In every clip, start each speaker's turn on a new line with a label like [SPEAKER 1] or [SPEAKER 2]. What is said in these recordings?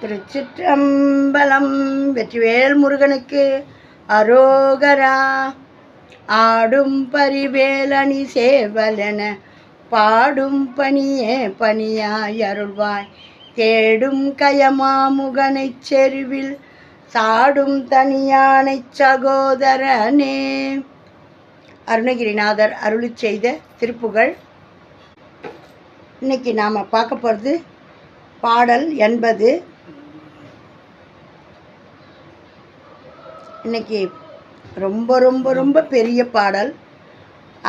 [SPEAKER 1] திருச்சிற்றம்பலம் வெற்றிவேல் முருகனுக்கு அரோகரா. ஆடும் பரிவேலணி சேவலென பாடும் பணியே பணியாய் அருள்வாய். தேடும் கயமாமுகனை செருவில் சாடும் தனியானைச் சகோதரனே. அருணகிரிநாதர் அருளி செய்த திருப்புகழ். இன்னைக்கு நாம் பார்க்க போகிறது பாடல் எண்பது இன்னைக்கு ரொம்ப ரொம்ப ரொம்ப பெரிய பாடல்.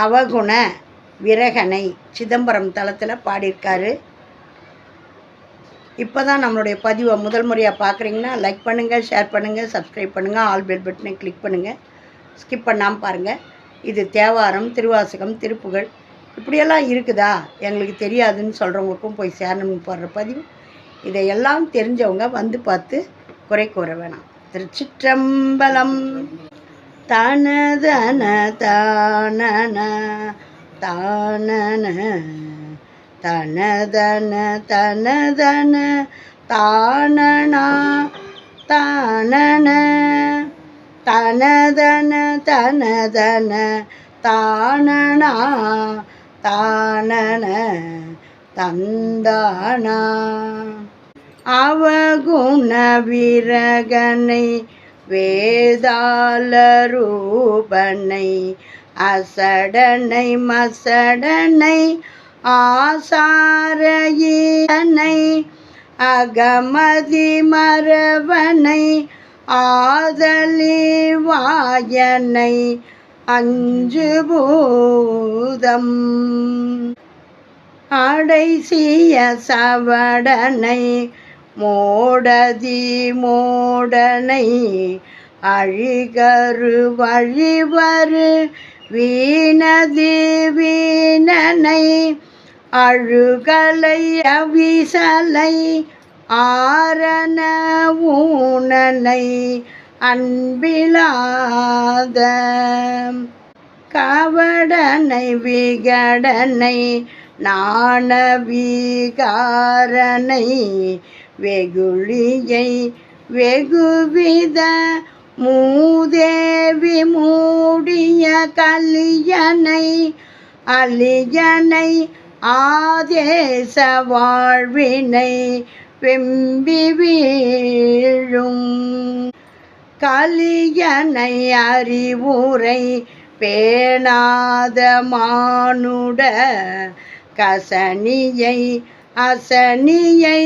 [SPEAKER 1] அவகுண விரகனை சிதம்பரம் தளத்தில் பாடியிருக்காரு. இப்போ தான் நம்மளுடைய பதிவை முதல் முறையாக பார்க்குறீங்கன்னா லைக் பண்ணுங்கள் ஷேர் பண்ணுங்கள் சப்ஸ்கிரைப் பண்ணுங்கள் ஆல் பெல் பட்டனை கிளிக் பண்ணுங்கள் ஸ்கிப் பண்ணாமல் பாருங்கள் இது தேவாரம் திருவாசகம் திருப்புகழ். இப்படியெல்லாம் இருக்குதா? எங்களுக்கு தெரியாதுன்னு சொல்கிறவங்களுக்கும் போய் சேரணும்னு போடுற பதிவு. இதையெல்லாம் தெரிஞ்சவங்க வந்து பார்த்து குறை கூற வேணாம். திருச்சிற்றம்பலம். தனதன தானன தானன தனதன தனதன தானனா தானன தனதன தனதன தானனா தானன தந்தானா. அவகுண விரகனை வேதாளரூபனை அசடனை மசடனை ஆசாரையனை அகமதி மரவனை ஆதலி வாயனை அஞ்சு பூதம் அடைசிய சவடனை மோடதி மோடனை அழிகரு வழிவரு வீணதி வீணனை அழுகலை அவிசலை ஆரண ஊனனை அன்பிலாத கவடனை விகடனை நாணவீகாரனை வெகுளியை வெகுவித மூதேவி மூடிய கலியனை அலியனை ஆதேச வாழ்வினை வெம்பி வீழும். கலியனை அறிவுரை பேணாத மானுட கசனியை அசனியை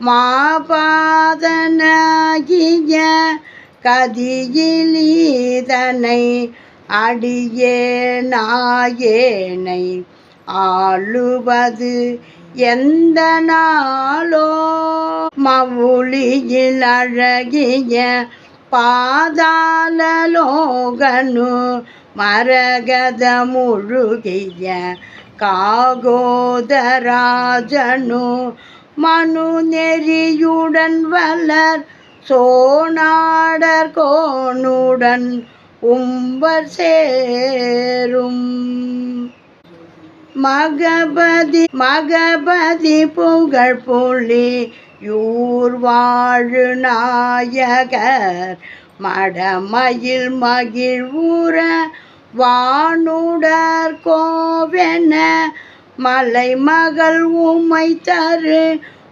[SPEAKER 1] மாபாதனாகிய கதியிலீதனை அடியே நாயேனை ஆளுவது எந்த நாளோ? மவுளியில் அழகிய பாதாளலோகனு மரகத முழுகிய காகோதராஜனு மனு நெறியுடன் வளர் சோனாடர் கோனுடன் உம்பர் சேரும். மகபதி மகபதி புகழ் புலி யூர் வாழு நாயகர். மடமயில் மகிழ்வுற வானுடர் கோவென மலை மகள் உமை தரு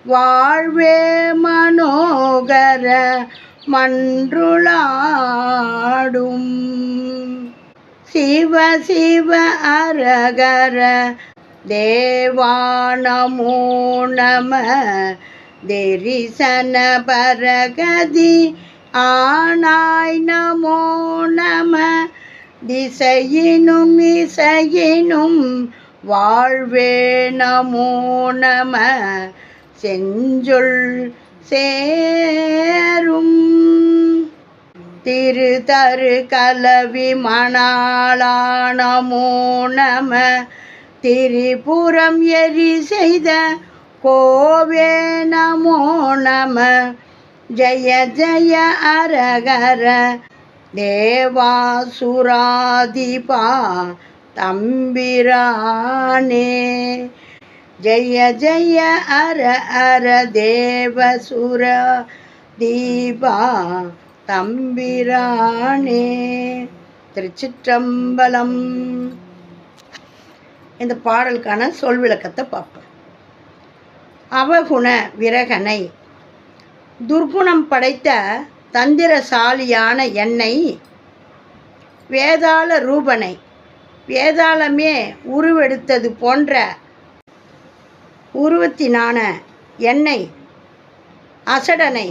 [SPEAKER 1] வாழ்வே மனோகர மன்றுளாடும். சிவ சிவ அரகர தேவானமோ நம தெரிசன பரகதி ஆனாய் நமோ நம திசையினும் இசையினும் வாழ்வே நமோ. நம செஞ்சொல் சேரும். திரு தரு கலவி மணாளானமோ நம. திரிபுரம் எரி செய்த கோவே நமோ நம. ஜய ஜய அரகர தேவாசுராதிபா தம்பிரானே. ஜெய ஜெய அர அர தேவசுர தீபா தம்பிரானே. திருச்சிற்றம்பலம். இந்த பாடலுக்கான சொல் விளக்கத்தை பார்ப்போம். அவகுண விரகனை. துர்குணம் படைத்த தந்திரசாலியான என்னை வேதாள ரூபனை வேதாளமே உருவெடுத்தது போன்ற உருவத்தினான என்னை அசடனை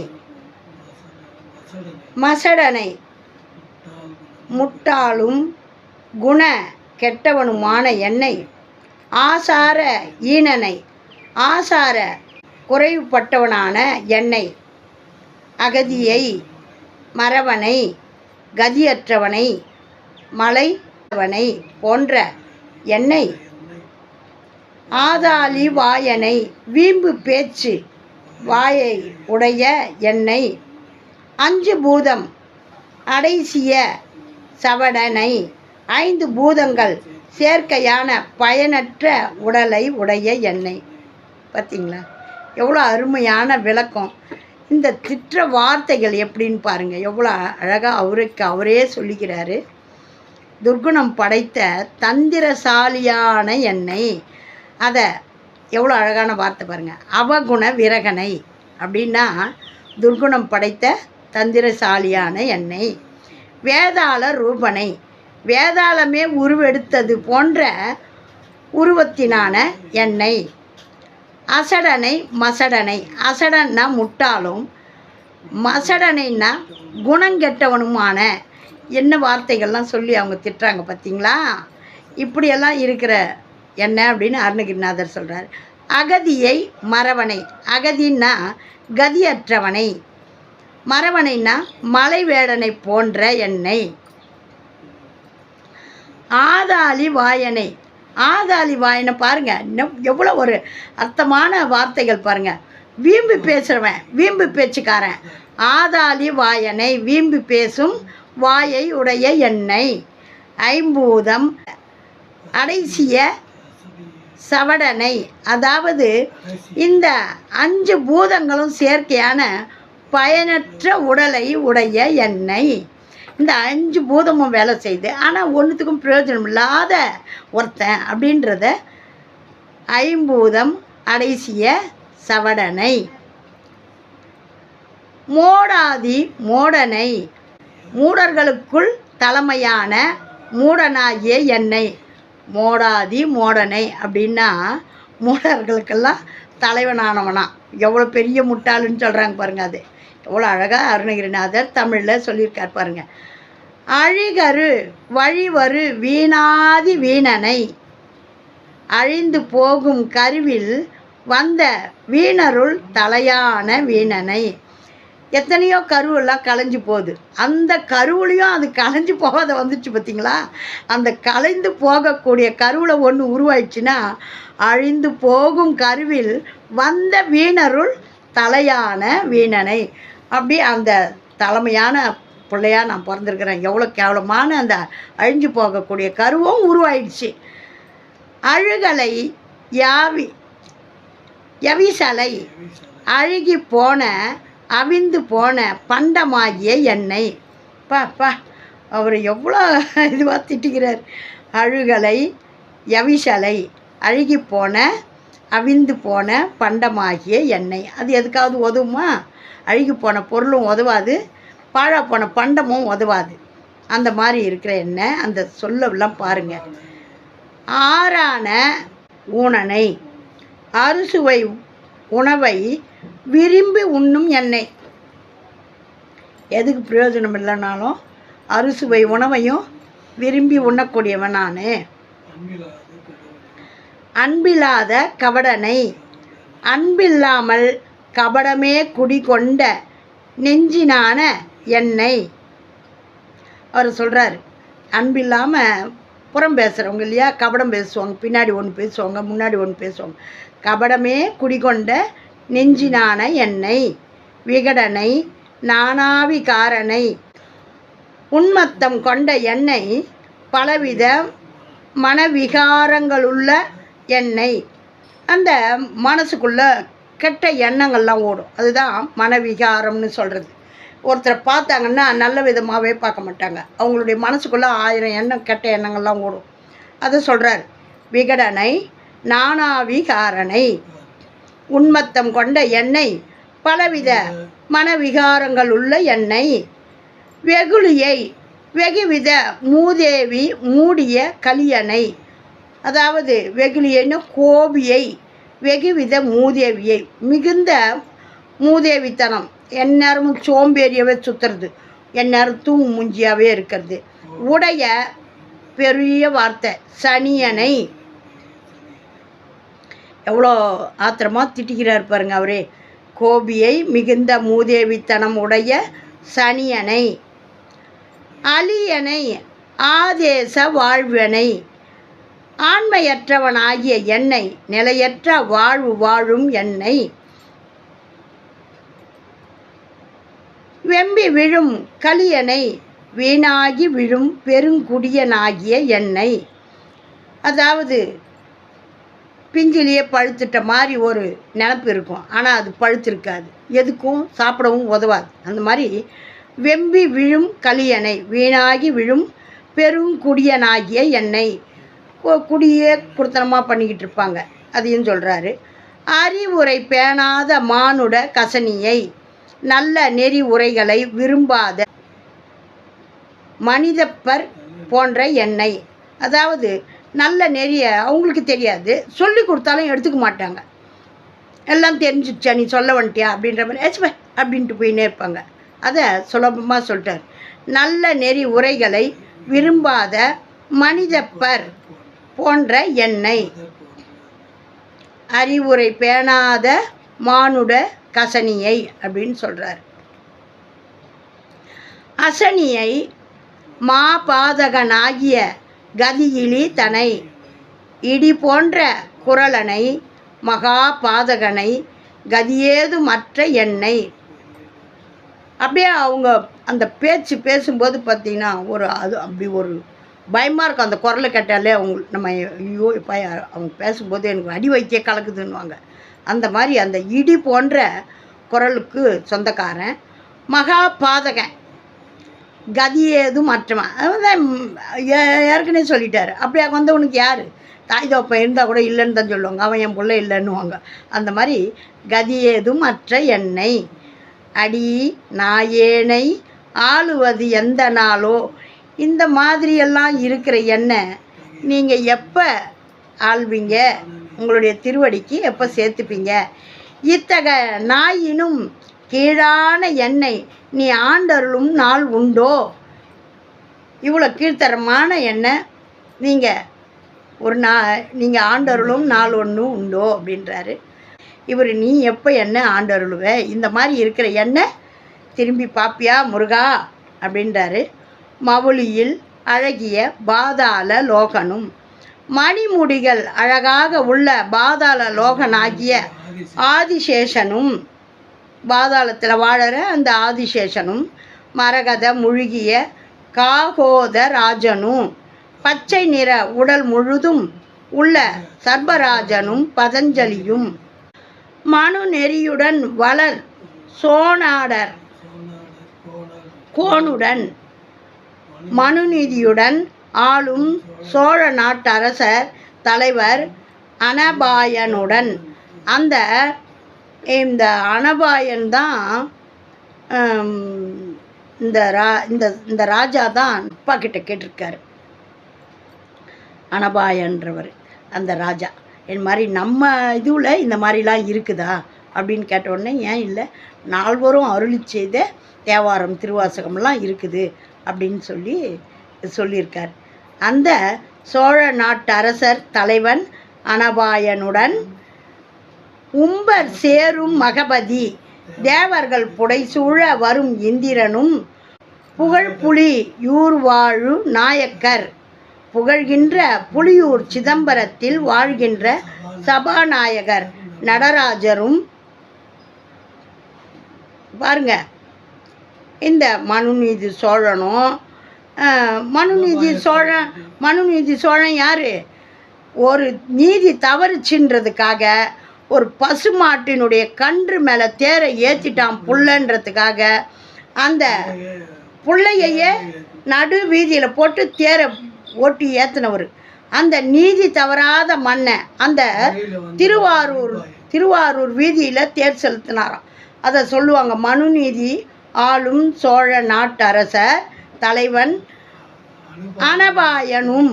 [SPEAKER 1] மசடனை முட்டாளும் குண கெட்டவனுமான என்னை ஆசார ஈனனை ஆசார குறைவுபட்டவனான என்னை அகதியை மறவனை கதியற்றவனை மலை அவனை போன்ற என்னை ஆதாளி வாயனை வீம்பு பேச்சு வாயை உடைய என்னை அஞ்சு பூதம் அடைசிய சவடனை ஐந்து பூதங்கள் சேர்க்கையான பயனற்ற உடலை உடைய எண்ணெய் பார்த்தீங்களா எவ்வளோ அருமையான விளக்கம். இந்த திட்ட வார்த்தைகள் எப்படின்னு பாருங்கள் எவ்வளோ அழகாக அவருக்கு அவரே சொல்லிக்கிறாரு. துர்குணம் படைத்த தந்திரசாலியான எண்ணெய் அதை எவ்வளோ அழகான வார்த்தை பாருங்கள் அவகுண விரகனை அப்படின்னா துர்குணம் படைத்த தந்திரசாலியான எண்ணெய் வேதாள ரூபனை வேதாளமே உருவெடுத்தது போன்ற உருவத்தினான எண்ணெய் அசடனை மசடனை. அசடன்னா முட்டாளும் மசடனைன்னா குணங்கெட்டவனுமான என்ன வார்த்தைகள்லாம் சொல்லி அவங்க திட்டுறாங்க பார்த்தீங்களா? இப்படியெல்லாம் இருக்கிற என்ன அப்படின்னு அருணகிரிநாதர் சொல்கிறார் அகதியை மறவனை. அகதின்னா கதியற்றவனை. மறவணைன்னா மலை வேடனை போன்ற எண்ணெய் ஆதாளி வாயனை. ஆதாளி வாயனை பாருங்க. இன்னும் எவ்வளோ ஒரு அர்த்தமான வார்த்தைகள் பாருங்க. வீம்பு பேசுகிறவன் வீம்பு பேச்சுக்காரன். ஆதாளி வாயனை வீம்பு பேசும் வாயை உடைய எண்ணெய். ஐம்பூதம் அடைசிய சவடனை. அதாவது இந்த அஞ்சு பூதங்களும் சேர்க்கையான பயனற்ற உடலை உடைய எண்ணெய். இந்த அஞ்சு பூதமும் வேலை செய்யுது ஆனால் ஒன்றுத்துக்கும் பிரயோஜனம் இல்லாத ஒருத்தன் அப்படின்றத ஐம்பூதம் அடைசிய சவடனை. மோடாதி மோடனை. மூடர்களுக்குள் தலைமையான மூடனாகிய என்னை. மோடாதி மோடனை அப்படின்னா மூடர்களுக்கெல்லாம் தலைவனானவனா. எவ்வளோ பெரிய முட்டாளுன்னு சொல்கிறாங்க பாருங்கள் அது. எவ்வளோ அழகாக அருணகிரிநாதர் தமிழில் சொல்லியிருக்கார் பாருங்கள் அழிகரு வழிவரு வீணாதி வீணனை. அழிந்து போகும் கருவில் வந்த வீணருள் தலையான வீணனை. எத்தனையோ கருவெல்லாம் களைஞ்சு போகுது. அந்த கருவுலையும் அது களைஞ்சு போகாத வந்துச்சு பார்த்தீங்களா? அந்த களைந்து போகக்கூடிய கருவில் ஒன்று உருவாயிடுச்சுன்னா அழிந்து போகும் கருவில் வந்த வீணருள் தலையான வீணனை. அப்படி அந்த தலைமையான பிள்ளையா நான் பிறந்திருக்கிறேன். எவ்வளோ கேவலமான அந்த அழிஞ்சு போகக்கூடிய கருவும் உருவாயிடுச்சு. அழுகலை யாவி யவிசலை அழுகி போன அவிந்து போன பண்டமாகிய எண்ணெய் பா பா அவர் எவ்வளோ இதுவாக திட்டுகிறார். அழுகலை யவிசலை அழுகி போன அவிந்து போன பண்டமாகிய எண்ணெய் அது எதுக்காவது உதவுமா அழுகி போன பொருளும் உதவாது பாழா போன பண்டமும் உதவாது அந்த மாதிரி இருக்கிற எண்ணெய் அந்த சொல்லெல்லாம் பாருங்கள் ஆறான ஊனனை அறுசுவை உணவை விரும்பி உண்ணும் எண்ணெய். எதுக்கு பிரயோஜனம் இல்லைனாலும் அறுசுவை உணவையும் விரும்பி உண்ணக்கூடியவன் நான். அன்பில்லாத கபடனை. அன்பில்லாமல் கபடமே குடிகொண்ட நெஞ்சினான எண்ணெய் அவர் சொல்கிறார் அன்பில்லாமல் புறம் பேசுகிறவங்க இல்லையா? கபடம் பேசுவாங்க பின்னாடி ஒன்று பேசுவாங்க முன்னாடி ஒன்று பேசுவாங்க. கபடமே குடிகொண்ட நெஞ்சினான எண்ணெய் விகடனை நானாவிகாரனை உன்மத்தம் கொண்ட எண்ணெய் பலவித மனவிகாரங்களுள்ள எண்ணெய் அந்த மனசுக்குள்ள கெட்ட எண்ணங்கள்லாம் ஓடும். அதுதான் மனவிகாரம்னு சொல்கிறது ஒருத்தரை பார்த்தாங்கன்னா நல்ல விதமாகவே பார்க்க மாட்டாங்க. அவங்களுடைய மனசுக்குள்ளே ஆயிரம் எண்ணம் கெட்ட எண்ணங்கள்லாம் ஓடும். அதை சொல்கிறார் விகடனை நானாவிகாரனை. உன்மத்தம் கொண்ட எண்ணெய் பலவித மனவிகாரங்கள் உள்ள எண்ணெய் வெகுளியை வெகுவித மூதேவி மூடிய கலியனை. அதாவது வெகுளியைன்னு கோபியை வெகுவித மூதேவியை. மிகுந்த மூதேவித்தனம். எந்நேரமும் சோம்பேறியவே சுற்றுறது எந்நேரம் தூங்கு மூஞ்சியாகவே இருக்கிறது. உடைய பெரிய வார்த்தை சனியனை எவ்வளோ ஆத்திரமாக திட்டிக்கிறார் பாருங்க அவரே. கோபியை மிகுந்த மூதேவித்தனம் உடைய சனியனை அலியனை ஆதேச வாழ்வனை ஆண்மையற்றவனாகிய என்னை நிலையற்ற வாழ்வு வாழும் என்னை. வெம்பி விழும் கலியனை வீணாகி விழும் பெருங்குடியனாகிய என்னை. அதாவது பிஞ்சிலேயே பழுத்துட்ட மாதிரி ஒரு நினப்பு இருக்கும். ஆனால் அது பழுத்திருக்காது. எதுக்கும் சாப்பிடவும் உதவாது. அந்த மாதிரி வெம்பி விழும் கலியனை வீணாகி விழும் பெருங்குடியனாகிய எண்ணெய் குடியே குடுத்தனமாக பண்ணிக்கிட்டு இருப்பாங்க. அதையும் சொல்கிறாரு அறிவுரை பேணாத மானுட கசனியை நல்ல நெறி உரைகளை விரும்பாத மனிதப்பர் போன்ற எண்ணெய் அதாவது நல்ல நெறிய அவங்களுக்கு தெரியாது. சொல்லி கொடுத்தாலும் எடுத்துக்க மாட்டாங்க. எல்லாம் தெரிஞ்சிச்சா நீ சொல்ல வந்துட்டியா அப்படின்ற மாதிரி ஏச்சு அப்படின்ட்டு போயினே இருப்பாங்க. அதை சுலபமாக சொல்லிட்டார். நல்ல நெறி உரைகளை விரும்பாத மனிதப்பர் போன்ற எண்ணெய் அறிவுரை பேணாத மானுட கசனியை அப்படின்னு சொல்கிறார் அசனியை மாபாதகனாகிய கதியிலி தனை இடி போன்ற குரலனை மகா பாதகனை கதியேது மற்ற எண்ணெய் அப்படியே அவங்க அந்த பேச்சு பேசும்போது பார்த்தீங்கன்னா ஒரு அது அப்படி ஒரு பயமாக இருக்கும். அந்த குரலை கேட்டாலே அவங்க நம்ம ஐயோ இப்போ அவங்க பேசும்போது எனக்கு அடி வைத்திய கலக்குதுன்னுவாங்க. அந்த மாதிரி அந்த இடி போன்ற குரலுக்கு சொந்தக்காரன் மகா பாதகன். கதி எதுவும் மற்றவன் அவன் ஏற்கனவே சொல்லிட்டாரு. அப்படியா வந்தவனுக்கு யார்? தாய் தோப்பை இருந்தால் கூட இல்லைன்னு தான் சொல்லுவாங்க. அவன் என் பிள்ளை இல்லைன்னுவாங்க. அந்த மாதிரி கதி எதுவும் மற்ற எண்ணெய் அடி நாயேனை ஆளுவது எந்த நாளோ? இந்த மாதிரியெல்லாம் இருக்கிற எண்ணெய் நீங்கள் எப்போ ஆள்வீங்க? உங்களுடைய திருவடிக்கு எப்போ சேர்த்துப்பீங்க? இத்தக நாயினும் கீழான எண்ணெய் நீ ஆண்டருளும் நாள் உண்டோ? இவ்வளோ கீழ்த்தரமான எண்ணெய் நீங்கள் ஒரு நா நீங்கள் ஆண்டருளும் நாள் ஒன்று உண்டோ? அப்படின்றாரு. இவர் நீ எப்போ என்ன ஆண்டருளுவ? இந்த மாதிரி இருக்கிற எண்ணெய் திரும்பி பாப்பியா முருகா? அப்படின்றாரு. மவுளியில் அழகிய பாதாள லோகனும் மணிமுடிகள் அழகாக உள்ள பாதாள லோகனாகிய ஆதிசேஷனும் பாதாளத்தில் வாழற அந்த ஆதிசேஷனும் மரகத முழுகிய காகோத ராஜனும் பச்சை நிற உடல் முழுதும் உள்ள சர்பராஜனும் பதஞ்சலியும். மனு நெறியுடன் வளர் சோனாடர் கோனுடன் மனுநீதியுடன் ஆளும் சோழ நாட்டரசர் தலைவர் அனபாயனுடன். அந்த இந்த அனபாயன் தான் இந்த ரா இந்த இந்த ராஜா தான் அப்பா கிட்ட கேட்டிருக்காரு. அனபாயன்றவர் அந்த ராஜா. என் மாதிரி நம்ம இதுவில் இந்த மாதிரிலாம் இருக்குதா? அப்படின்னு கேட்டவுடனே ஏன் இல்லை நால்வரும் அருளி செய்த தேவாரம் திருவாசகம்லாம் இருக்குது அப்படின்னு சொல்லி சொல்லியிருக்கார். அந்த சோழ நாட்டு அரசர் தலைவன் அனபாயனுடன் உம்பர் சேரும் மகபதி. தேவர்கள் புடைசூழ வரும் இந்திரனும் புகழ்புலி யூர் வாழு நாயக்கர். புகழ்கின்ற புலியூர் சிதம்பரத்தில் வாழ்கின்ற சபாநாயகர் நடராஜரும் பாருங்க இந்த மனுநீதி சோழனும் மனுநீதி சோழன் மனுநீதி சோழன் யார்? ஒரு நீதி தவறுச்சுன்றதுக்காக ஒரு பசுமாட்டினுடைய கன்று மேலே தேரை ஏற்றிட்டான் புள்ளன்றதுக்காக. அந்த புள்ளையையே நடு வீதியில் போட்டு தேரை ஓட்டி ஏற்றினவர் அந்த நீதி தவறாத மண்ணை அந்த திருவாரூர் திருவாரூர் வீதியில் தேர் செலுத்தினாராம். அதை சொல்லுவாங்க மனுநீதி ஆளும் சோழ நாட்டரசர் தலைவன் அனபாயனும்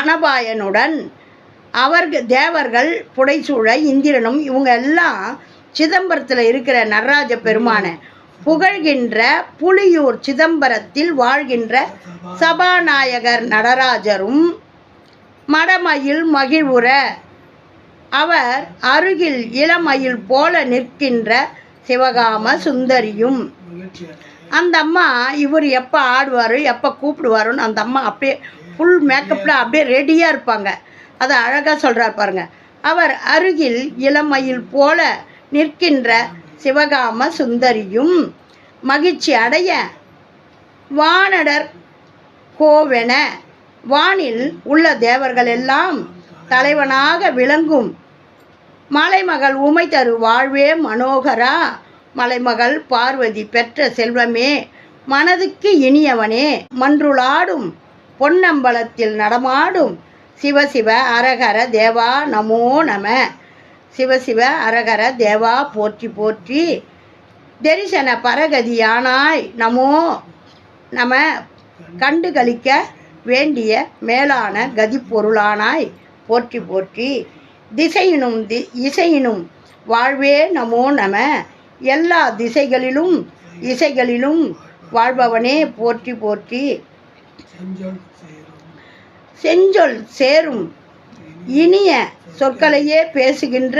[SPEAKER 1] அனபாயனுடன் அவர்கள் தேவர்கள் புடைசூழ இந்திரனும் இவங்க எல்லாம் சிதம்பரத்தில் இருக்கிற நடராஜ பெருமானை புகழ்கின்ற புலியூர் சிதம்பரத்தில் வாழ்கின்ற சபாநாயகர் நடராஜரும் மடமயில் மகிழ்வுற அவர் அருகில் இளமயில் போல நிற்கின்ற சிவகாம சுந்தரியும். அந்த அம்மா இவர் எப்போ ஆடுவார் எப்போ கூப்பிடுவாருன்னு அந்த அம்மா அப்படியே ஃபுல் மேக்கப்பில் அப்படியே ரெடியாக இருப்பாங்க. அதை அழகாக சொல்கிறார் பாருங்க. அவர் அருகில் இளமையில் போல நிற்கின்ற சிவகாம சுந்தரியும் மகிழ்ச்சி அடைய வானடர் கோவென வானில் உள்ள தேவர்கள் எல்லாம் தலைவனாக விளங்கும். மலைமகள் உமை தரு வாழ்வே மனோகரா. மலைமகள் பார்வதி பெற்ற செல்வமே மனதுக்கு இனியவனே. மன்றுளாடும் பொன்னம்பலத்தில் நடமாடும் சிவசிவ அரகர தேவா நமோ நம. சிவசிவ அரகர தேவா போற்றி போற்றி. தரிசன பரகதியானாய் நமோ நம. கண்டு கழிக்க வேண்டிய மேலான கதி பொருளானாய் போற்றி போற்றி. திசையினும் தி இசையினும் வாழ்வே நமோ நம. எல்லா திசைகளிலும் இசைகளிலும் வாழ்பவனே போற்றி போற்றி. செஞ்சொல் சேரும். இனிய சொற்களையே பேசுகின்ற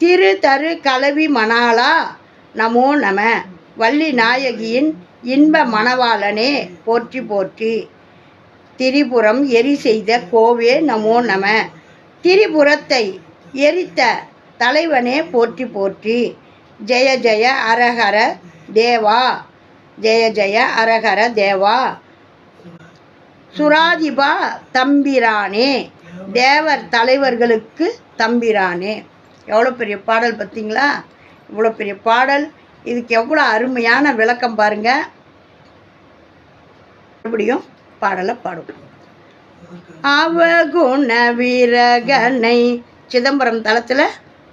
[SPEAKER 1] திரு தரு கலவி மணாலா நமோ நம. வள்ளி நாயகியின் இன்ப மணவாளனே போற்றி போற்றி. திரிபுரம் எரி செய்த கோவே நமோ நம. திரிபுரத்தை எரித்த தலைவனே போற்றி போற்றி. ஜெய ஜெய அரஹர தேவா. ஜெய ஜெய அரஹர தேவா. சுராதிபா தம்பிரானே. தேவர் தலைவர்களுக்கு தம்பிரானே. எவ்வளோ பெரிய பாடல் பார்த்தீங்களா? இவ்வளோ பெரிய பாடல். இதுக்கு எவ்வளோ அருமையான விளக்கம் பாருங்க. மறுபடியும் பாடலை பாடும் அவகுண வீரகனை சிதம்பரம் தளத்தில்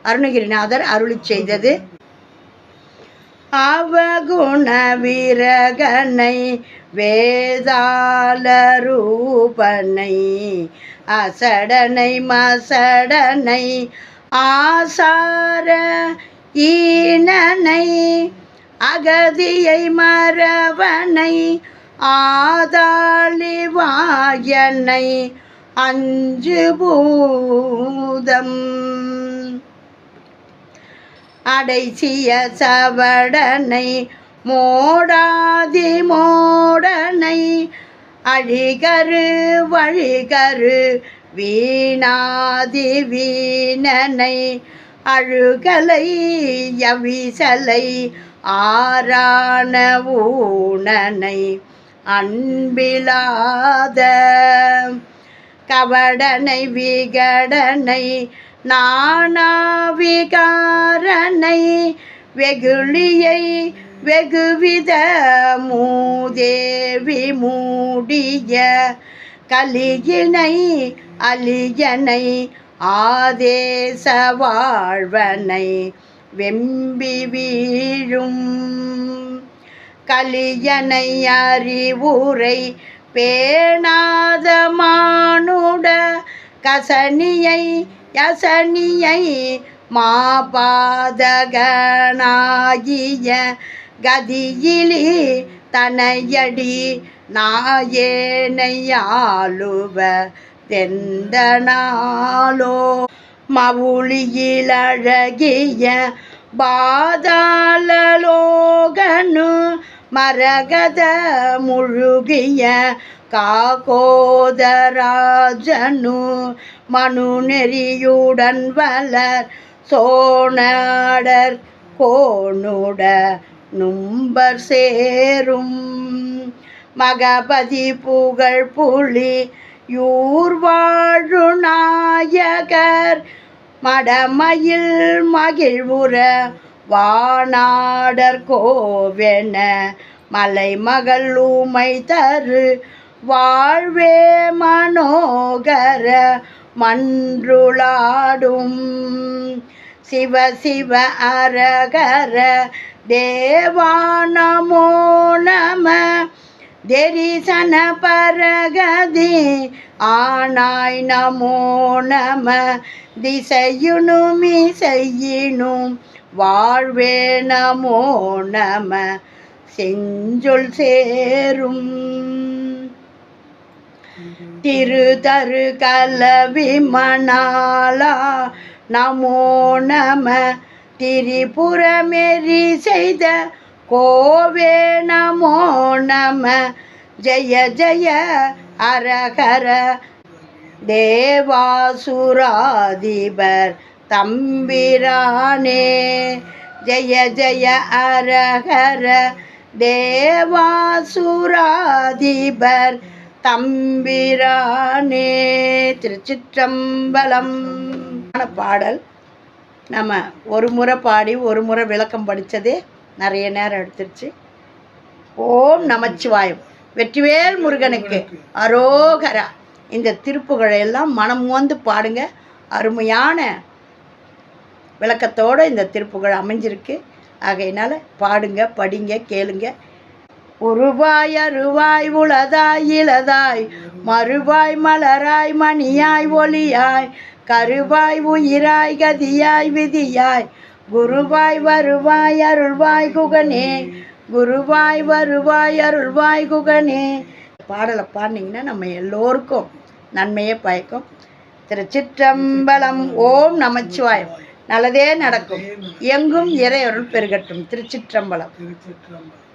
[SPEAKER 1] அருணகிரிநாதர் அருளி செய்தது. அவகுண விரகனை வேதால ரூபனை அசடனை மசடனை ஆசார ஈனனை அகதியை மறவனை ஆதாளிவாயனை அஞ்சு பூதம் அடைசிய சவடனை மோடாதி மோடனை அழிகரு வழிகரு வீணாதி வீணனை அழுகலை யவிசலை ஆரான ஊனனை அன்பிலாத கவடனை விகடனை நானாவிகாரனை வெகுளியை வெகுவித மூதேவி மூடிய கலியினை அலியனை ஆதேச வாழ்வனை வெம்பி வீழும் கலியனை அறிவுரை பேணாத மானுட கசனியை யசனியை மாபாதகனாகிய கதியிலி தனையடி நாயேனையாளுவ தெந்தனாலோ மவுளியிலழகிய பாதாளலோகனு மரகத முழுகிய காகோதராஜனு மனுநெறியுடன் வளர் சோனாடர் கோணுட நும்பர் சேரும். மகபதி புகழ் புலி யூர் வாழு நாயகர். மடமயில் மகிழ்வுற வானாடர் கோவென மலை மகள் ஊமை தரு வாழ்வே மனோகர மன்றுளாடும். சிவ சிவ அரகர தேவானமோ நம. தெரிசன பரகதி ஆனாய் நமோ நம. திசையுனும் இசையினும் வாழ்வே நமோ நம. செஞ்சொல் சேரும். திருதரு கலவி மணாலா நமோ நம. திரிபுரமெறி செய்த கோவே நமோ நம. ஜெய ஜெய அரகர தேவாசுராதிபர் தம்பிரானே. ஜெய ஜெய அரகர தேவாசுராதிபர் தம்பிரானே திருச்சிற்றம்பலம். பாடல் நம்ம ஒரு முறை பாடி ஒரு முறை விளக்கம் படித்ததே நிறைய நேரம் எடுத்துருச்சு. ஓம் நமச்சிவாயம். வெற்றிவேல் முருகனுக்கு அரோகரா. இந்த திருப்புகழை எல்லாம் மனம் வந்து பாடுங்க. அருமையான விளக்கத்தோடு இந்த திருப்புகழ் அமைஞ்சிருக்கு. ஆகையினால் பாடுங்க படிங்க கேளுங்க. உருவாய் அருவாய் உளதாய் இளதாய் மறுவாய் மலராய் மணியாய் ஒளியாய் கருவாய் உயிராய் கதியாய் விதியாய். குருவாய் வருவாய் அருள்வாய் குகனே குருவாய் வருவாய் அருள்வாய் குகனே. பாடலை பாடினீங்கன்னா நம்ம எல்லோருக்கும் நன்மையே பயக்கும். திருச்சிற்றம்பலம் ஓம் நமச்சிவாயம். நல்லதே நடக்கும். எங்கும் இறையருள் பெருகட்டும். திருச்சிற்றம்பலம்.
[SPEAKER 2] திருச்சிற்றம்பலம்.